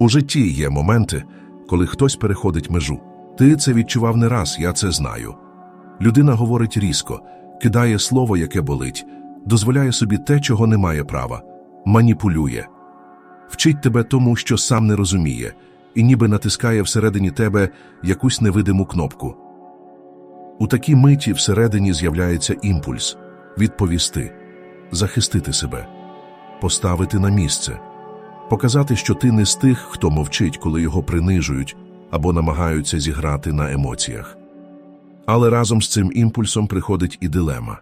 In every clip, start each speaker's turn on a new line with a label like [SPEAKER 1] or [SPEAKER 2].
[SPEAKER 1] У житті є моменти, коли хтось переходить межу. Ти це відчував не раз, я це знаю. Людина говорить різко, кидає слово, яке болить, дозволяє собі те, чого не має права, маніпулює, вчить тебе тому, що сам не розуміє, і ніби натискає всередині тебе якусь невидиму кнопку. У такій миті всередині з'являється імпульс відповісти, захистити себе, поставити на місце, показати, що ти не з тих, хто мовчить, коли його принижують або намагаються зіграти на емоціях. Але разом з цим імпульсом приходить і дилема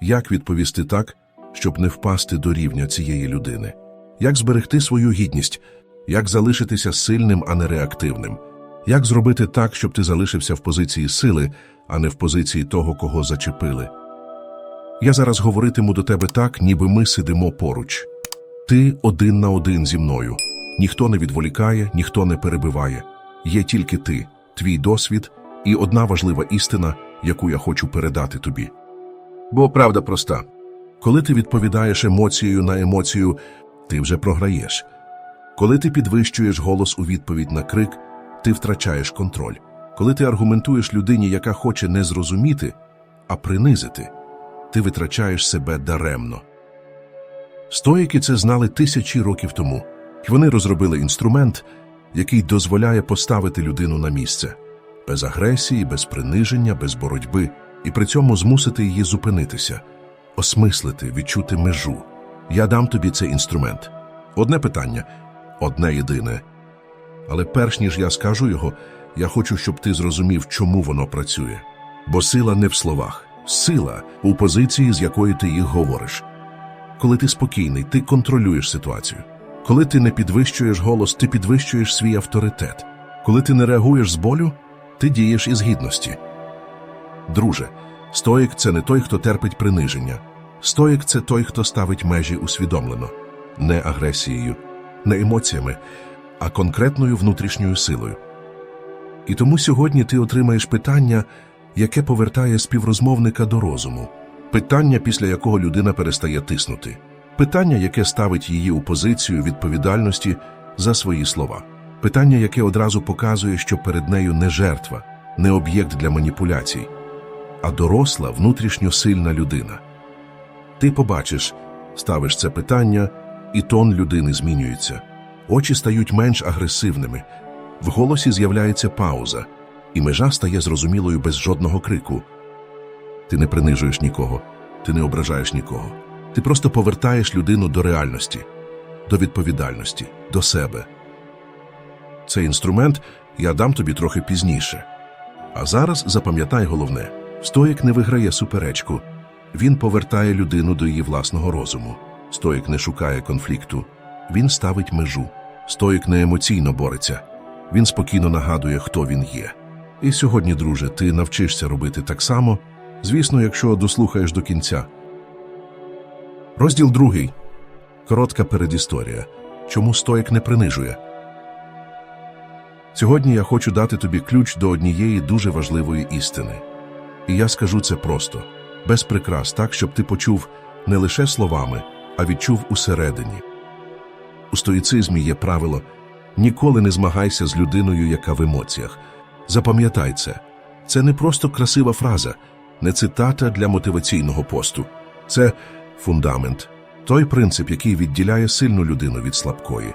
[SPEAKER 1] як відповісти так, щоб не впасти до рівня цієї людини, як зберегти свою гідність, як залишитися сильним, а не реактивним, як зробити так, щоб ти залишився в позиції сили, а не в позиції того, кого зачепили. Я зараз говоритиму до тебе так, ніби ми сидимо поруч. Ти один на один зі мною. Ніхто не відволікає, ніхто не перебиває. Є тільки ти, твій досвід і одна важлива істина, яку я хочу передати тобі. Бо правда проста. Коли ти відповідаєш емоцією на емоцію, ти вже програєш. Коли ти підвищуєш голос у відповідь на крик, ти втрачаєш контроль. Коли ти аргументуєш людині, яка хоче не зрозуміти, а принизити, ти витрачаєш себе даремно. Стоїки це знали тисячі років тому, і вони розробили інструмент, який дозволяє поставити людину на місце без агресії, без приниження, без боротьби, і при цьому змусити її зупинитися, осмислити, відчути межу. Я дам тобі цей інструмент. Одне питання, одне єдине. Але перш ніж я скажу його, я хочу, щоб ти зрозумів, чому воно працює. Бо сила не в словах, сила у позиції, з якої ти їх говориш. Коли ти спокійний, ти контролюєш ситуацію. Коли ти не підвищуєш голос, ти підвищуєш свій авторитет. Коли ти не реагуєш з болю, ти дієш із гідності. Друже, стоїк це не той, хто терпить приниження. Стоїк це той, хто ставить межі усвідомлено, не агресією, не емоціями, а конкретною внутрішньою силою. І тому сьогодні ти отримаєш питання, яке повертає співрозмовника до розуму, питання, після якого людина перестає тиснути, питання, яке ставить її у позицію відповідальності за свої слова, питання, яке одразу показує, що перед нею не жертва, не об'єкт для маніпуляцій, а доросла, внутрішньо сильна людина. Ти побачиш, ставиш це питання, і тон людини змінюється. Очі стають менш агресивними, в голосі з'являється пауза, і межа стає зрозумілою без жодного крику. Ти не принижуєш нікого, ти не ображаєш нікого. Ти просто повертаєш людину до реальності, до відповідальності, до себе. Цей інструмент я дам тобі трохи пізніше. А зараз запам'ятай головне: стоїк не виграє суперечку, він повертає людину до її власного розуму. Стоїк не шукає конфлікту, він ставить межу. Стоїк не емоційно бореться, він спокійно нагадує, хто він є. І сьогодні, друже, ти навчишся робити так само, звісно, якщо дослухаєш до кінця. Розділ другий. Коротка передісторія. Чому стоїк не принижує? Сьогодні я хочу дати тобі ключ до однієї дуже важливої істини. І я скажу це просто, без прикрас, так, щоб ти почув не лише словами, а відчув усередині. У стоїцизмі є правило ніколи не змагайся з людиною, яка в емоціях. Запам'ятай це. Це не просто красива фраза, не цитата для мотиваційного посту. Це фундамент, той принцип, який відділяє сильну людину від слабкої,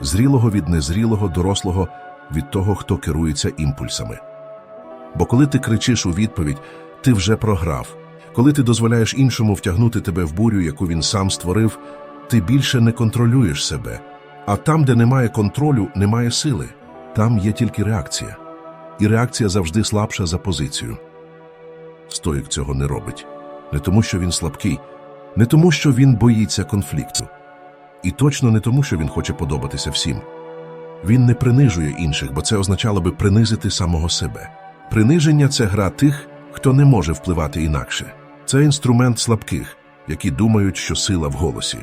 [SPEAKER 1] зрілого від незрілого, дорослого від того, хто керується імпульсами. Бо коли ти кричиш у відповідь, ти вже програв. Коли ти дозволяєш іншому втягнути тебе в бурю, яку він сам створив, ти більше не контролюєш себе. А там, де немає контролю, немає сили. Там є тільки реакція. І реакція завжди слабша за позицію. Стоїк цього не робить. Не тому, що він слабкий, не тому, що він боїться конфлікту. І точно не тому, що він хоче подобатися всім. Він не принижує інших, бо це означало би принизити самого себе. Приниження це гра тих, хто не може впливати інакше. Це інструмент слабких, які думають, що сила в голосі,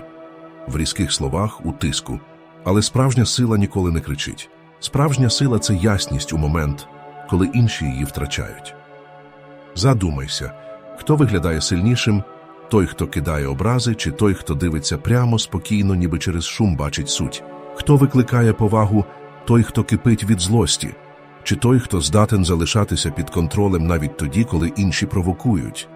[SPEAKER 1] в різких словах, у тиску. Але справжня сила ніколи не кричить. Справжня сила це ясність у момент, коли інші її втрачають. Задумайся, хто виглядає сильнішим, той, хто кидає образи, чи той, хто дивиться прямо, спокійно, ніби через шум бачить суть, хто викликає повагу той, хто кипить від злості, чи той, хто здатен залишатися під контролем навіть тоді, коли інші провокують.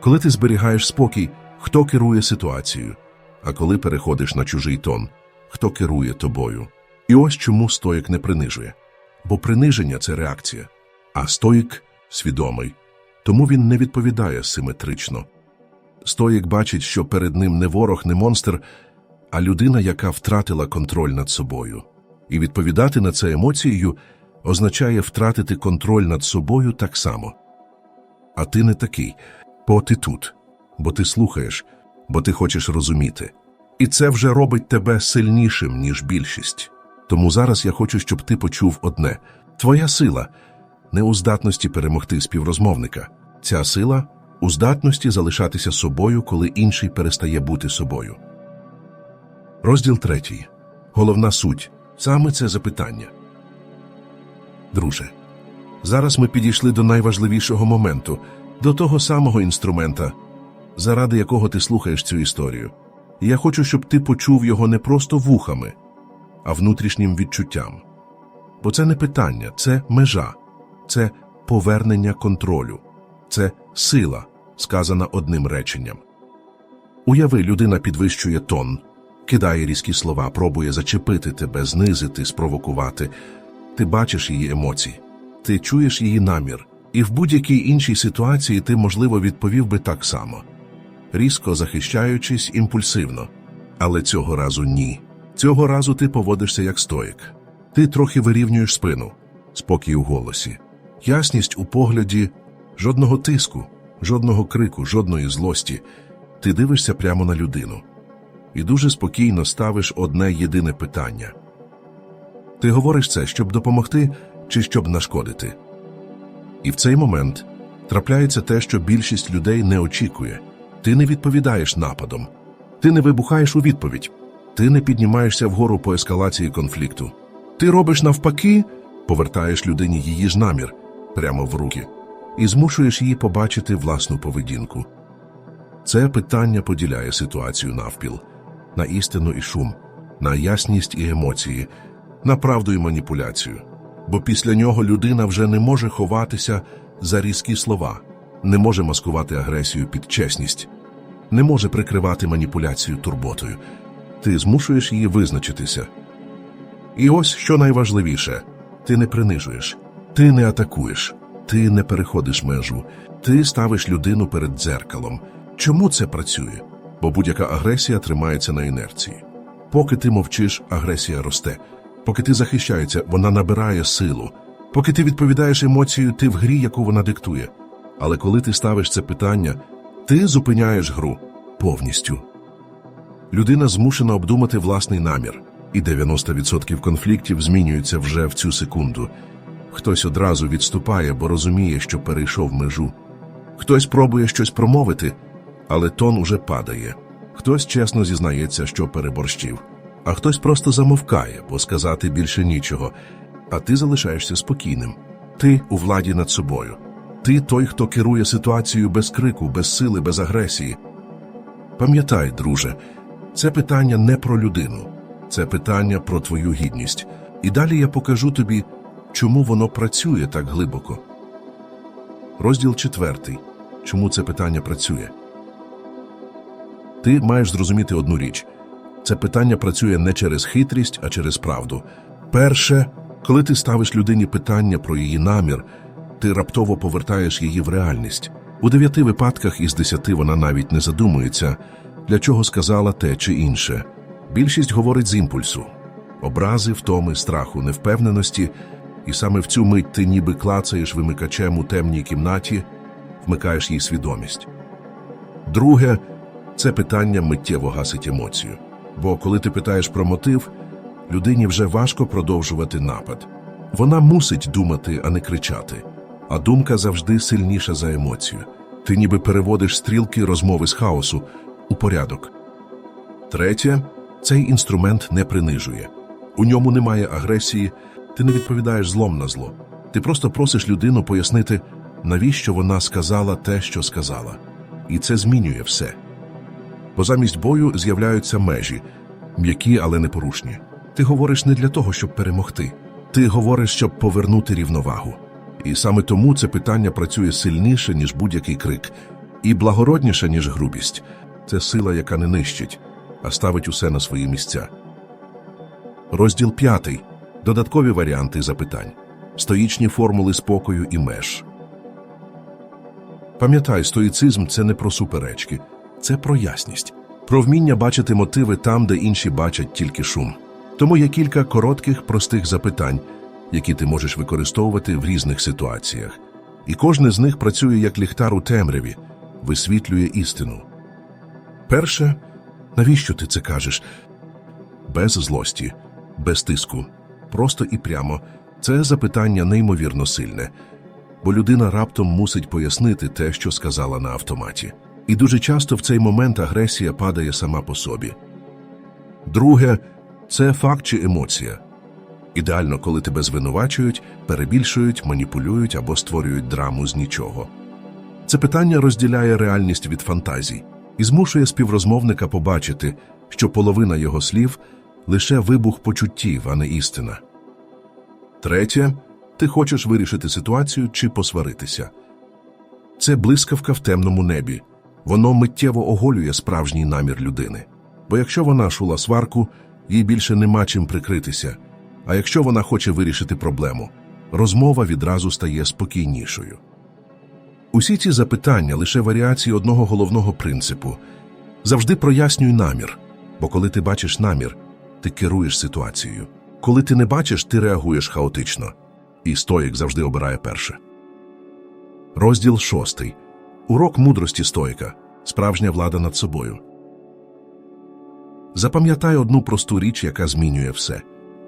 [SPEAKER 1] Коли ти зберігаєш спокій, хто керує ситуацією, а коли переходиш на чужий тон, хто керує тобою. І ось чому стоїк не принижує. Бо приниження це реакція, а стоїк свідомий, тому він не відповідає симетрично. Стоїк бачить, що перед ним не ворог, не монстр, а людина, яка втратила контроль над собою. І відповідати на це емоцією означає втратити контроль над собою так само. А ти не такий, бо ти тут, бо ти слухаєш, бо ти хочеш розуміти. І це вже робить тебе сильнішим, ніж більшість. Тому зараз я хочу, щоб ти почув одне: твоя сила не у здатності перемогти співрозмовника. Ця сила у здатності залишатися собою, коли інший перестає бути собою. Розділ третій. Головна суть саме це запитання. Друже, зараз ми підійшли до найважливішого моменту, до того самого інструмента, заради якого ти слухаєш цю історію. І я хочу, щоб ти почув його не просто вухами, а внутрішнім відчуттям. Бо це не питання, це межа, це повернення контролю, це сила, сказана одним реченням. Уяви, людина підвищує тон, кидає різкі слова, пробує зачепити тебе, знизити, спровокувати. Ти бачиш її емоції, ти чуєш її намір, і в будь-якій іншій ситуації ти, можливо, відповів би так само, різко захищаючись імпульсивно. Але цього разу ні. Цього разу ти поводишся як стоїк. Ти трохи вирівнюєш спину, спокій у голосі, ясність у погляді, жодного тиску, жодного крику, жодної злості. Ти дивишся прямо на людину і дуже спокійно ставиш одне єдине питання. Ти говориш це, щоб допомогти чи щоб нашкодити. І в цей момент трапляється те, що більшість людей не очікує. Ти не відповідаєш нападом, ти не вибухаєш у відповідь, ти не піднімаєшся вгору по ескалації конфлікту. Ти робиш навпаки, повертаєш людині її ж намір прямо в руки і змушуєш її побачити власну поведінку. Це питання поділяє ситуацію навпіл на істину і шум, на ясність і емоції, на правду і маніпуляцію. Бо після нього людина вже не може ховатися за різкі слова, не може маскувати агресію під чесність, не може прикривати маніпуляцію турботою. Ти змушуєш її визначитися. І ось що найважливіше ти не принижуєш, ти не атакуєш, ти не переходиш межу, ти ставиш людину перед дзеркалом. Чому це працює? Бо будь-яка агресія тримається на інерції. Поки ти мовчиш, агресія росте. Поки ти захищаєшся, вона набирає силу. Поки ти відповідаєш емоцією, ти в грі, яку вона диктує. Але коли ти ставиш це питання, ти зупиняєш гру повністю. Людина змушена обдумати власний намір, і 90% конфліктів змінюються вже в цю секунду. Хтось одразу відступає, бо розуміє, що перейшов межу. Хтось пробує щось промовити, але тон уже падає. Хтось чесно зізнається, що переборщив, а хтось просто замовкає, бо сказати більше нічого. А ти залишаєшся спокійним. Ти у владі над собою. Ти той, хто керує ситуацією без крику, без сили, без агресії. Пам'ятай, друже, це питання не про людину, це питання про твою гідність. І далі я покажу тобі, чому воно працює так глибоко. Розділ четвертий. Чому це питання працює? Ти маєш зрозуміти одну річ: це питання працює не через хитрість, а через правду. Перше, коли ти ставиш людині питання про її намір, ти раптово повертаєш її в реальність. У дев'яти випадках із десяти вона навіть не задумується, для чого сказала те чи інше. Більшість говорить з імпульсу, образи, втоми, страху, невпевненості, і саме в цю мить ти ніби клацаєш вимикачем у темній кімнаті, вмикаєш їй свідомість. Друге, це питання миттєво гасить емоцію. Бо коли ти питаєш про мотив, людині вже важко продовжувати напад. Вона мусить думати, а не кричати. А думка завжди сильніша за емоцію. Ти ніби переводиш стрілки розмови з хаосу у порядок. Третє, цей інструмент не принижує. У ньому немає агресії, ти не відповідаєш злом на зло. Ти просто просиш людину пояснити, навіщо вона сказала те, що сказала. І це змінює все. Бо замість бою з'являються межі, м'які, але непорушні. Ти говориш не для того, щоб перемогти. Ти говориш, щоб повернути рівновагу. І саме тому це питання працює сильніше, ніж будь-який крик, і благородніше, ніж грубість. Це сила, яка не нищить, а ставить усе на свої місця. Розділ п'ятий. Додаткові варіанти запитань. Стоїчні формули спокою і меж. Пам'ятай, стоїцизм це не про суперечки, це про ясність, про вміння бачити мотиви там, де інші бачать тільки шум. Тому є кілька коротких, простих запитань, які ти можеш використовувати в різних ситуаціях. І кожне з них працює як ліхтар у темряві, висвітлює істину. Перше, навіщо ти це кажеш? Без злості, без тиску, просто і прямо. Це запитання неймовірно сильне, бо людина раптом мусить пояснити те, що сказала на автоматі. І дуже часто в цей момент агресія падає сама по собі. Друге, це факт чи емоція. Ідеально, коли тебе звинувачують, перебільшують, маніпулюють або створюють драму з нічого. Це питання розділяє реальність від фантазій і змушує співрозмовника побачити, що половина його слів лише вибух почуттів, а не істина. Третє, ти хочеш вирішити ситуацію чи посваритися. Це блискавка в темному небі. Воно миттєво оголює справжній намір людини. Бо якщо вона шула сварку, їй більше нема чим прикритися. А якщо вона хоче вирішити проблему, розмова відразу стає спокійнішою. Усі ці запитання лише варіації одного головного принципу. Завжди прояснюй намір, бо коли ти бачиш намір, ти керуєш ситуацією. Коли ти не бачиш, ти реагуєш хаотично. І стоїк завжди обирає перше. Розділ шостий. Урок мудрості стоїка. Справжня влада над собою. Запам'ятай одну просту річ, яка змінює все.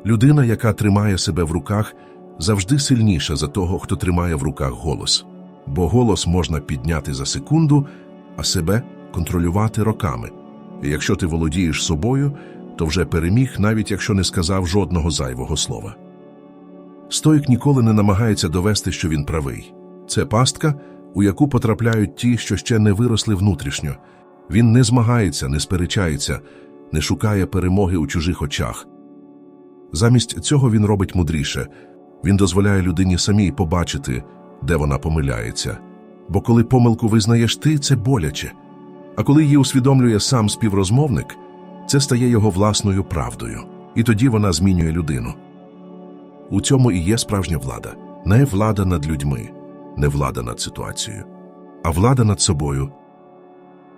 [SPEAKER 1] Людина, яка тримає себе в руках, завжди сильніша за того, хто тримає в руках голос. Бо голос можна підняти за секунду, а себе контролювати роками. І якщо ти володієш собою, то вже переміг, навіть якщо не сказав жодного зайвого слова. Стоїк ніколи не намагається довести, що він правий. Це пастка, у яку потрапляють ті, що ще не виросли внутрішньо. Він не змагається, не сперечається, не шукає перемоги у чужих очах. Замість цього він робить мудріше він дозволяє людині самій побачити, де вона помиляється. Бо коли помилку визнаєш ти, це боляче. А коли її усвідомлює сам співрозмовник, це стає його власною правдою, і тоді вона змінює людину. У цьому і є справжня влада не влада над людьми, не влада над ситуацією, а влада над собою.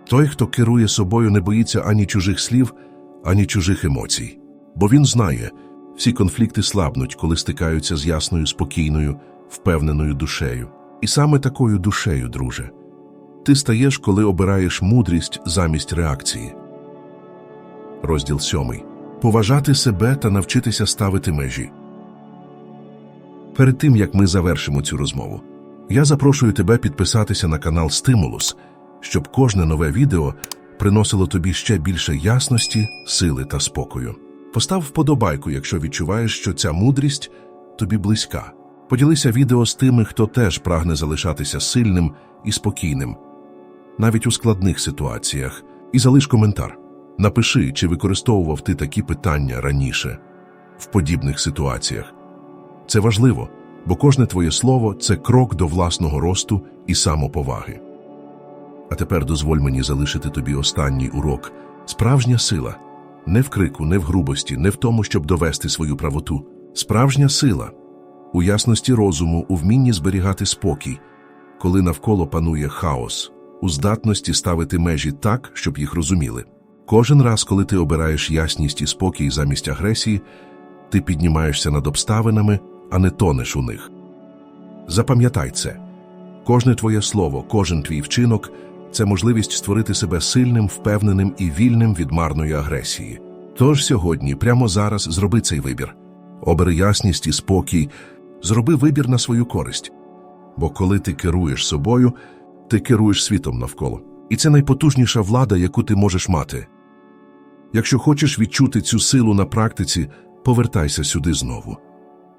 [SPEAKER 1] Той, хто керує собою, не боїться ані чужих слів, ані чужих емоцій, бо він знає, всі конфлікти слабнуть, коли стикаються з ясною, спокійною, впевненою душею. І саме такою душею, друже, ти стаєш, коли обираєш мудрість замість реакції. Розділ сьомий. Поважати себе та навчитися ставити межі. Перед тим як ми завершимо цю розмову, я запрошую тебе підписатися на канал Стимулус, щоб кожне нове відео приносило тобі ще більше ясності, сили та спокою. Постав вподобайку, якщо відчуваєш, що ця мудрість тобі близька. Поділися відео з тими, хто теж прагне залишатися сильним і спокійним, навіть у складних ситуаціях, і залиш коментар. Напиши, чи використовував ти такі питання раніше в подібних ситуаціях. Це важливо, бо кожне твоє слово це крок до власного росту і самоповаги. А тепер дозволь мені залишити тобі останній урок справжня сила не в крику, не в грубості, не в тому, щоб довести свою правоту. Справжня сила у ясності розуму, у вмінні зберігати спокій, коли навколо панує хаос, у здатності ставити межі так, щоб їх розуміли. Кожен раз, коли ти обираєш ясність і спокій замість агресії, ти піднімаєшся над обставинами, а не тонеш у них. Запам'ятай це кожне твоє слово, кожен твій вчинок це можливість створити себе сильним, впевненим і вільним від марної агресії. Тож сьогодні, прямо зараз, зроби цей вибір. Обери ясність і спокій, зроби вибір на свою користь. Бо коли ти керуєш собою, ти керуєш світом навколо. І це найпотужніша влада, яку ти можеш мати. Якщо хочеш відчути цю силу на практиці, повертайся сюди знову.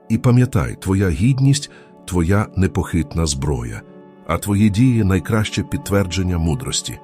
[SPEAKER 1] І пам'ятай, твоя гідність твоя непохитна зброя, а твої дії найкраще підтвердження мудрості.